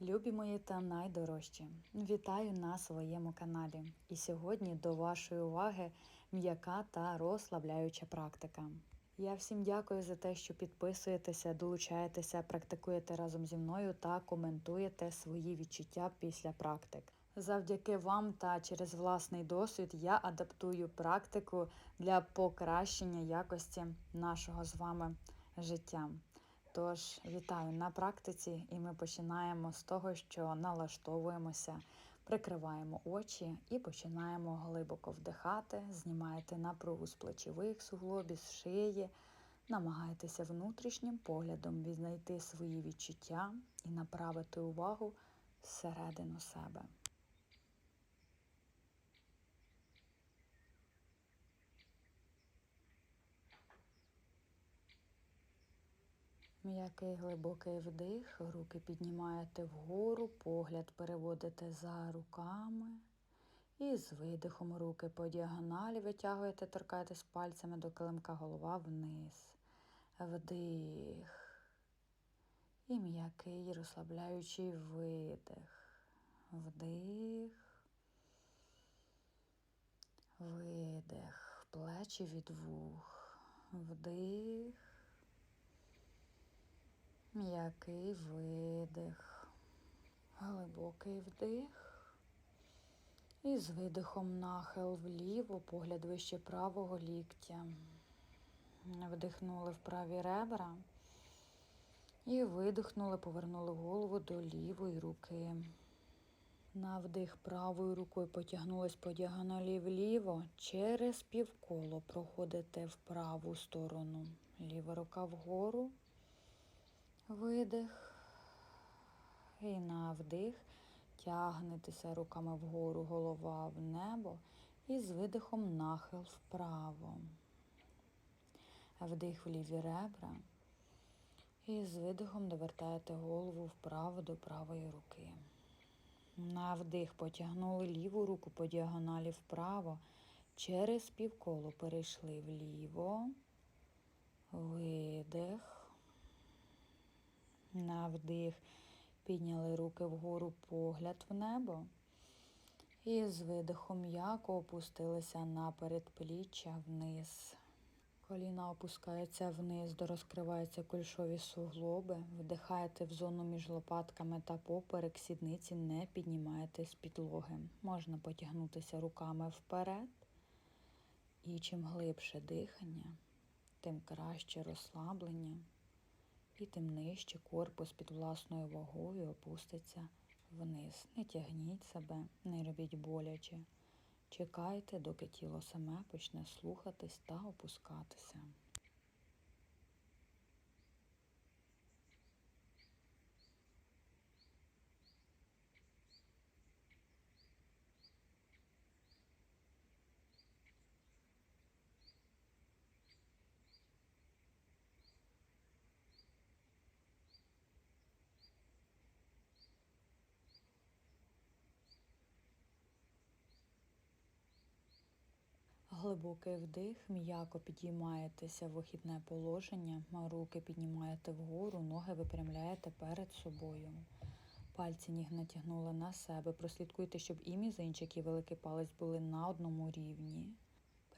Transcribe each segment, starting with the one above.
Любі мої та найдорожчі, вітаю на своєму каналі. І сьогодні до вашої уваги м'яка та розслабляюча практика. Я всім дякую за те, що підписуєтеся, долучаєтеся, практикуєте разом зі мною та коментуєте свої відчуття після практик. Завдяки вам та через власний досвід я адаптую практику для покращення якості нашого з вами життя. Тож вітаю на практиці, і ми починаємо з того, що налаштовуємося, прикриваємо очі і починаємо глибоко вдихати, знімаєте напругу з плечових суглобів, з шиї, намагаєтеся внутрішнім поглядом віднайти свої відчуття і направити увагу всередину себе. М'який глибокий вдих, руки піднімаєте вгору, погляд переводите за руками. І з видихом руки по діагоналі витягуєте, торкаєтесь пальцями до килимка голова вниз. Вдих. І м'який розслабляючий видих. Вдих. Видих. Плечі від вух. Вдих. М'який видих, глибокий вдих. І з видихом нахил вліво, погляд вище правого ліктя. Вдихнули в праві ребра. І видихнули, повернули голову до лівої руки. На вдих правою рукою потягнулись по діагоналі вліво. Через півколо проходите в праву сторону. Ліва рука вгору. Видих. І на вдих. Тягнетеся руками вгору, голова в небо. І з видихом нахил вправо. Вдих в ліві ребра. І з видихом довертаєте голову вправо до правої руки. На вдих потягнули ліву руку по діагоналі вправо. Через півколо перейшли вліво. Видих. На вдих підняли руки вгору, погляд в небо. І з видихом м'яко опустилися на передпліччя вниз. Коліна опускаються вниз, дорозкриваються кульшові суглоби. Вдихаєте в зону між лопатками та поперек, сідниці не піднімаєте з підлоги. Можна потягнутися руками вперед. І чим глибше дихання, тим краще розслаблення. І тим нижче корпус під власною вагою опуститься вниз. Не тягніть себе, не робіть боляче. Чекайте, доки тіло саме почне слухатись та опускатися. Глибокий вдих, м'яко підіймаєтеся в вихідне положення, руки піднімаєте вгору, ноги випрямляєте перед собою. Пальці ніг натягнули на себе. Прослідкуйте, щоб і мізинчик, і великий палець були на одному рівні.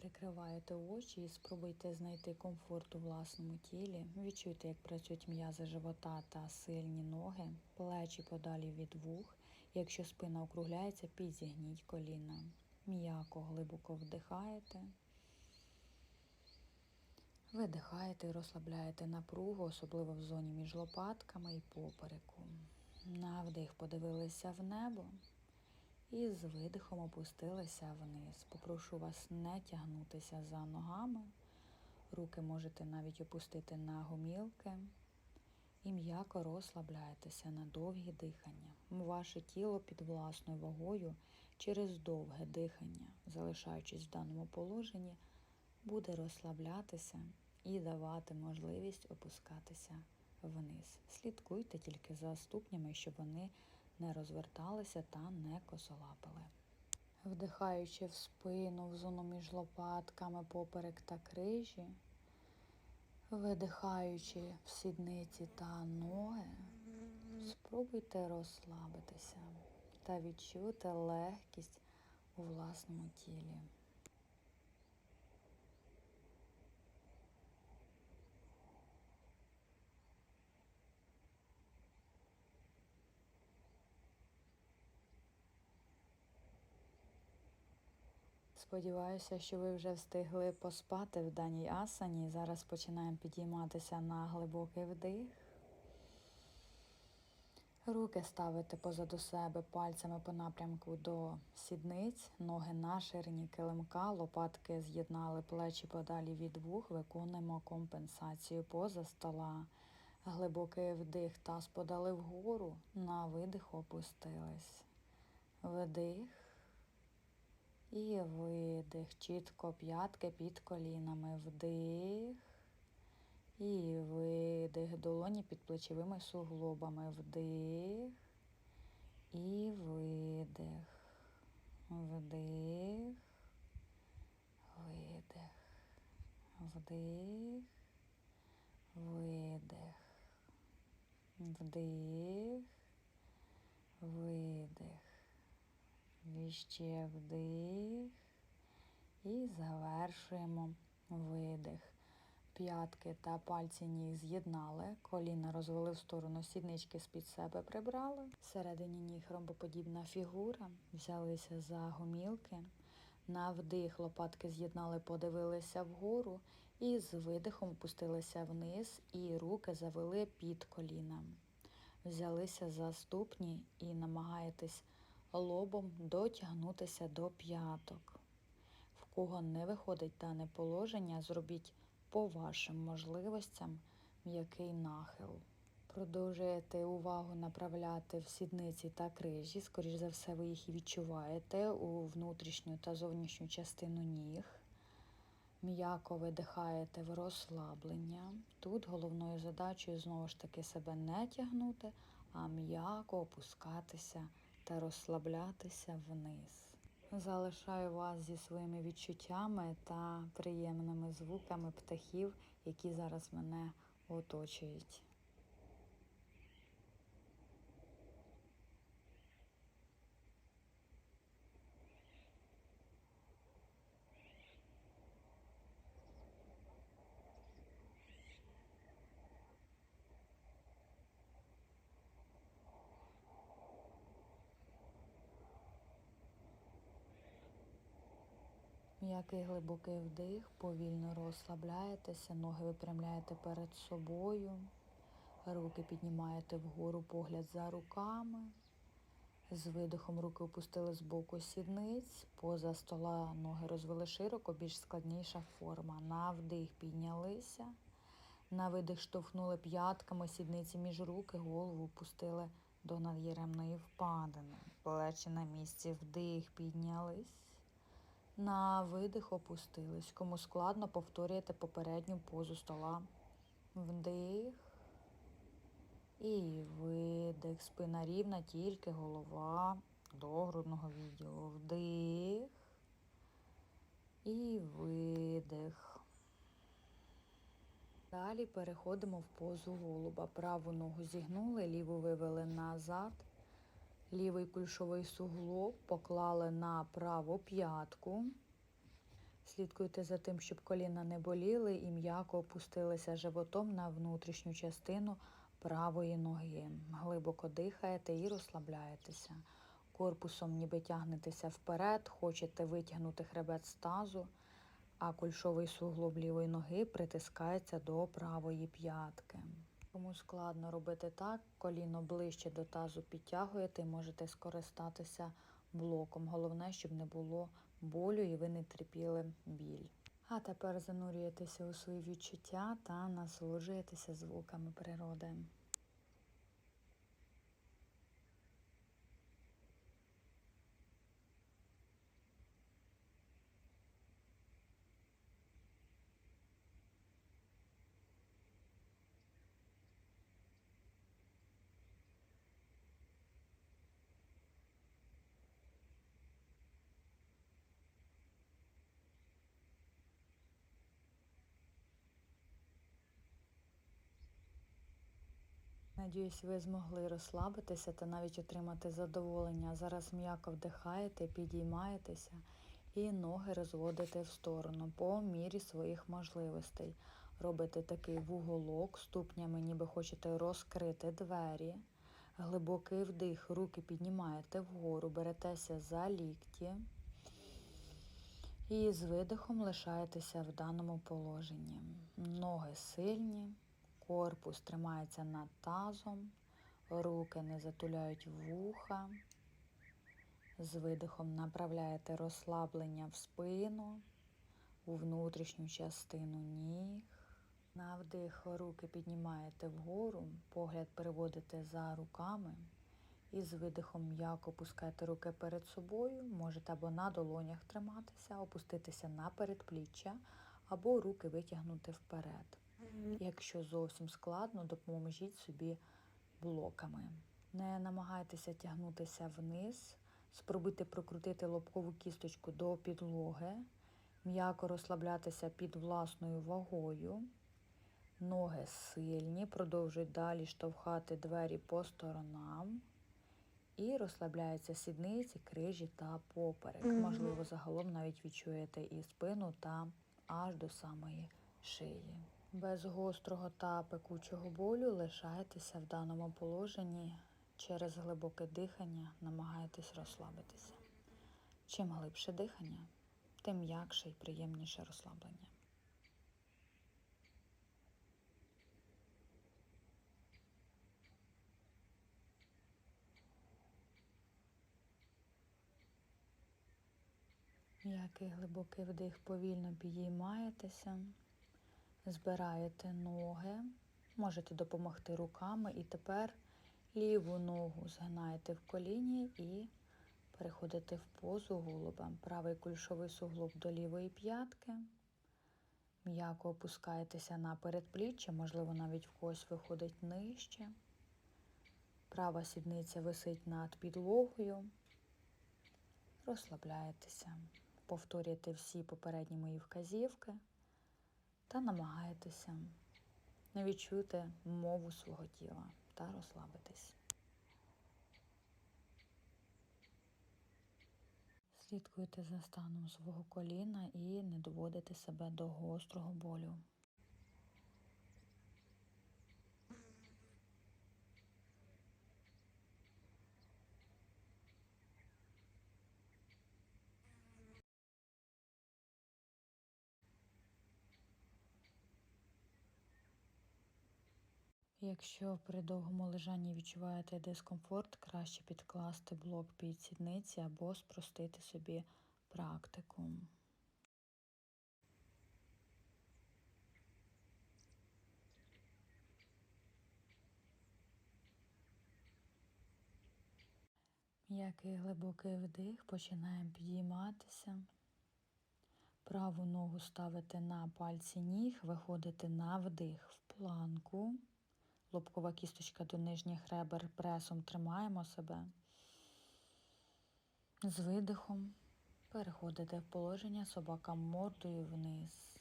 Прикриваєте очі і спробуйте знайти комфорт у власному тілі. Відчуйте, як працюють м'язи живота та сильні ноги, плечі подалі від вух. Якщо спина округляється, підзігніть коліна. М'яко глибоко вдихаєте. Видихаєте і розслабляєте напругу, особливо в зоні між лопатками і попереку. На вдих подивилися в небо і з видихом опустилися вниз. Попрошу вас не тягнутися за ногами. Руки можете навіть опустити на гомілки. І м'яко розслабляєтеся на довгі дихання. Ваше тіло під власною вагою через довге дихання, залишаючись в даному положенні, буде розслаблятися і давати можливість опускатися вниз. Слідкуйте тільки за ступнями, щоб вони не розверталися та не косолапили. Вдихаючи в спину, в зону між лопатками, поперек та крижі, видихаючи в сідниці та ноги, Спробуйте розслабитися та відчути легкість у власному тілі. Сподіваюся, що ви вже встигли поспати в даній асані. Зараз починаємо підійматися на глибокий вдих. Руки ставите позаду себе пальцями по напрямку до сідниць, ноги на ширині килимка, лопатки з'єднали плечі подалі від вух, виконуємо компенсацію поза стола. Глибокий вдих, таз подали вгору, на видих опустились. Вдих. І видих. Чітко п'ятки під колінами. Вдих. І видих. Долоні під плечовими суглобами. Вдих. І видих. Вдих. Видих. Вдих. Видих. Вдих. Видих. І ще вдих. І завершуємо видих. П'ятки та пальці ніг з'єднали, коліна розвели в сторону, сіднички з-під себе прибрали. Всередині ніг ромбоподібна фігура. Взялися за гомілки. На вдих лопатки з'єднали, подивилися вгору і з видихом опустилися вниз і руки завели під коліна. Взялися за ступні і намагаєтесь лобом дотягнутися до п'яток. В кого не виходить дане положення, зробіть по вашим можливостям м'який нахил. Продовжуєте увагу направляти в сідниці та крижі, скоріш за все, ви їх і відчуваєте у внутрішню та зовнішню частину ніг. М'яко видихаєте в розслаблення. Тут головною задачею знову ж таки себе не тягнути, а м'яко опускатися та розслаблятися вниз. Залишаю вас зі своїми відчуттями та приємними звуками птахів, які зараз мене оточують. М'який глибокий вдих, повільно розслабляєтеся, ноги випрямляєте перед собою, руки піднімаєте вгору погляд за руками. З видихом руки опустили з боку сідниць, поза стола ноги розвели широко, більш складніша форма. На вдих піднялися, на видих штовхнули п'ятками сідниці між руки, голову опустили до над'єремної впадини. Плечі на місці, вдих, піднялись. На видих опустились. Кому складно, повторюєте попередню позу стола. Вдих. І видих. Спина рівна, тільки голова до грудного відділу. Вдих. І видих. Далі переходимо в позу голуба. Праву ногу зігнули, ліву вивели назад. Лівий кульшовий суглоб поклали на праву п'ятку. Слідкуйте за тим, щоб коліна не боліли і м'яко опустилися животом на внутрішню частину правої ноги. Глибоко дихаєте і розслабляєтеся. Корпусом ніби тягнетеся вперед, хочете витягнути хребет з тазу, а кульшовий суглоб лівої ноги притискається до правої п'ятки. Кому складно робити так, коліно ближче до тазу підтягуєте і можете скористатися блоком. Головне, щоб не було болю і ви не терпіли біль. А тепер занурюєтеся у свої відчуття та насолоджуєтеся звуками природи. Надіюсь, ви змогли розслабитися та навіть отримати задоволення. Зараз м'яко вдихаєте, підіймаєтеся і ноги розводите в сторону по мірі своїх можливостей. Робите такий вуголок ступнями, ніби хочете розкрити двері. Глибокий вдих, руки піднімаєте вгору, беретеся за лікті. І з видихом лишаєтеся в даному положенні. Ноги сильні, корпус тримається над тазом, руки не затуляють вуха. З видихом направляєте розслаблення в спину, у внутрішню частину ніг. На вдих руки піднімаєте вгору, погляд переводите за руками. І з видихом м'яко опускайте руки перед собою, можете або на долонях триматися, опуститися на передпліччя, або руки витягнути вперед. Якщо зовсім складно, допоможіть собі блоками. Не намагайтеся тягнутися вниз, спробуйте прокрутити лобкову кісточку до підлоги, м'яко розслаблятися під власною вагою. Ноги сильні, продовжують далі штовхати двері по сторонам. І розслабляються сідниці, крижі та поперек. Можливо, загалом навіть відчуєте і спину та аж до самої шиї. Без гострого та пекучого болю лишайтеся в даному положенні. Через глибоке дихання намагайтесь розслабитися. Чим глибше дихання, тим м'якше і приємніше розслаблення. М'який глибокий вдих, повільно підіймаєтеся, збираєте ноги, можете допомогти руками і тепер ліву ногу згинаєте в коліні і переходите в позу голуба. Правий кульшовий суглоб до лівої п'ятки. М'яко опускаєтеся на передпліччя, можливо, навіть в когось виходить нижче. Права сідниця висить над підлогою. Розслабляєтеся повторюєте всі попередні мої вказівки та намагайтеся не відчути мову свого тіла та розслабитись. Слідкуйте за станом свого коліна і не доводите себе до гострого болю. Якщо при довгому лежанні відчуваєте дискомфорт, краще підкласти блок під сідниці або спростити собі практику. М'який глибокий вдих, починаємо підійматися. Праву ногу ставите на пальці ніг, виходите на вдих в планку. Лобкова кісточка до нижніх ребер пресом тримаємо себе. З видихом переходите в положення собака мордою вниз.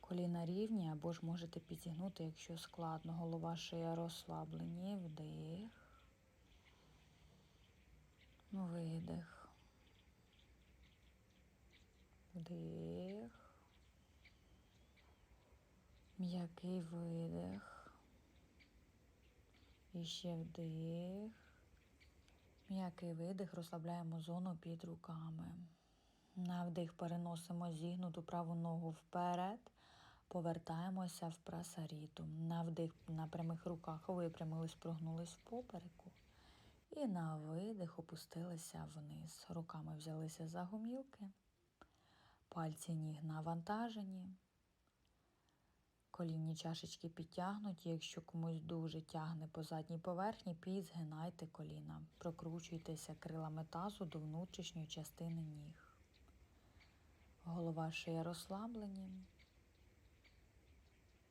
Коліна рівні або ж можете підігнути, якщо складно. Голова шия розслаблені, вдих. Видих. Вдих. М'який видих. І ще вдих. М'який видих, розслабляємо зону під руками. На вдих переносимо зігнуту праву ногу вперед, повертаємося в прасаріту. На вдих на прямих руках випрямились, прогнулись в попереку. І на видих опустилися вниз. Руками взялися за гумілки, пальці ніг навантажені. Колінні чашечки підтягнуті. Якщо комусь дуже тягне по задній поверхні, підзгинайте коліна. Прокручуйтеся крилами тазу до внутрішньої частини ніг. Голова шия розслаблені.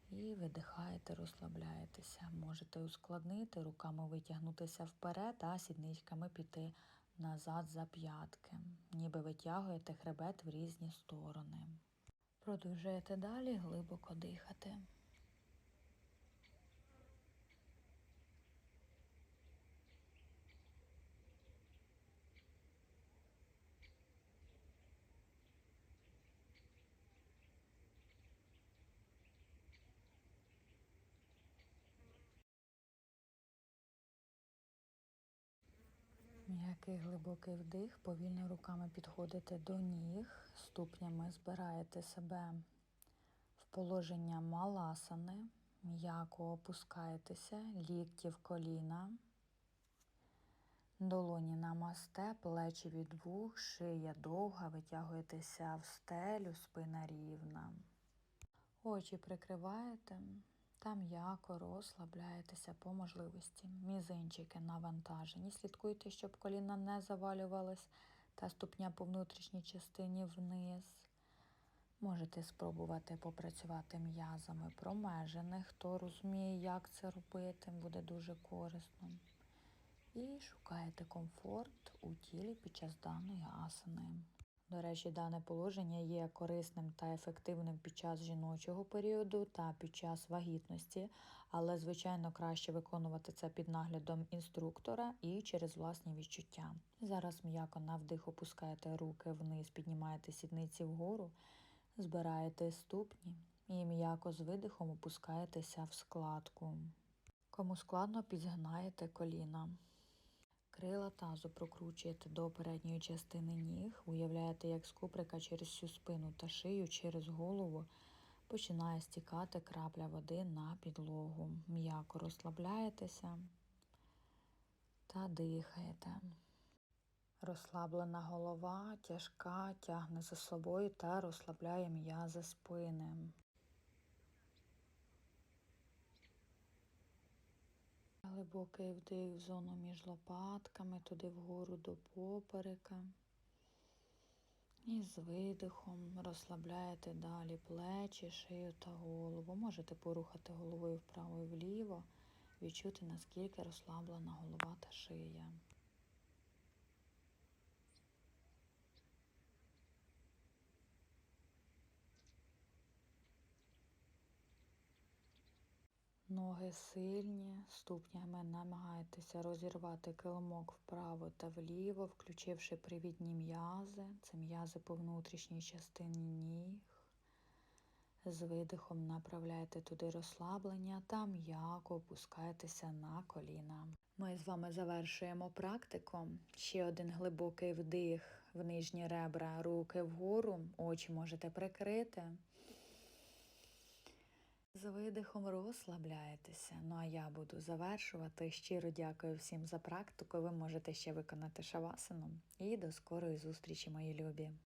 І видихаєте, розслабляєтеся. Можете ускладнити, руками витягнутися вперед, а сідничками піти назад за п'ятки. Ніби витягуєте хребет в різні сторони. Продовжуєте далі глибоко дихати. М'який глибокий вдих, повільно руками підходите до ніг, ступнями збираєте себе в положення маласани, м'яко опускаєтеся, лікті в коліна, долоні намасте, плечі від вух, шия довга, витягуєтеся в стелю, спина рівна. Очі прикриваєте та м'яко розслабляєтеся по можливості. Мізинчики навантажені. Слідкуйте, щоб коліна не завалювались та ступня по внутрішній частині вниз. Можете спробувати попрацювати м'язами промежених. Хто розуміє, як це робити, буде дуже корисно. І шукаєте комфорт у тілі під час даної асани. До речі, дане положення є корисним та ефективним під час жіночого періоду та під час вагітності, але, звичайно, краще виконувати це під наглядом інструктора і через власні відчуття. Зараз м'яко на вдих опускаєте руки вниз, піднімаєте сідниці вгору, збираєте ступні і м'яко з видихом опускаєтеся в складку. Кому складно, підзгинаєте коліна. Крила тазу прокручуєте до передньої частини ніг, уявляєте, як з куприка через всю спину та шию, через голову починає стікати крапля води на підлогу. М'яко розслабляєтеся та дихаєте. Розслаблена голова, тяжка, тягне за собою та розслабляє м'язи спини. Глибокий вдих в зону між лопатками, туди вгору до поперека. І з видихом розслабляєте далі плечі, шию та голову. Можете порухати головою вправо і вліво, відчути, наскільки розслаблена голова та шия. Ноги сильні, ступнями намагайтеся розірвати килимок вправо та вліво, включивши привідні м'язи. Це м'язи по внутрішній частині ніг. З видихом направляйте туди розслаблення та м'яко опускайтеся на коліна. Ми з вами завершуємо практику. Ще один глибокий вдих в нижні ребра, руки вгору, очі можете прикрити. З видихом розслабляєтеся. Ну а я буду завершувати. Щиро дякую всім за практику. Ви можете ще виконати шавасану. І до скорої зустрічі, мої любі!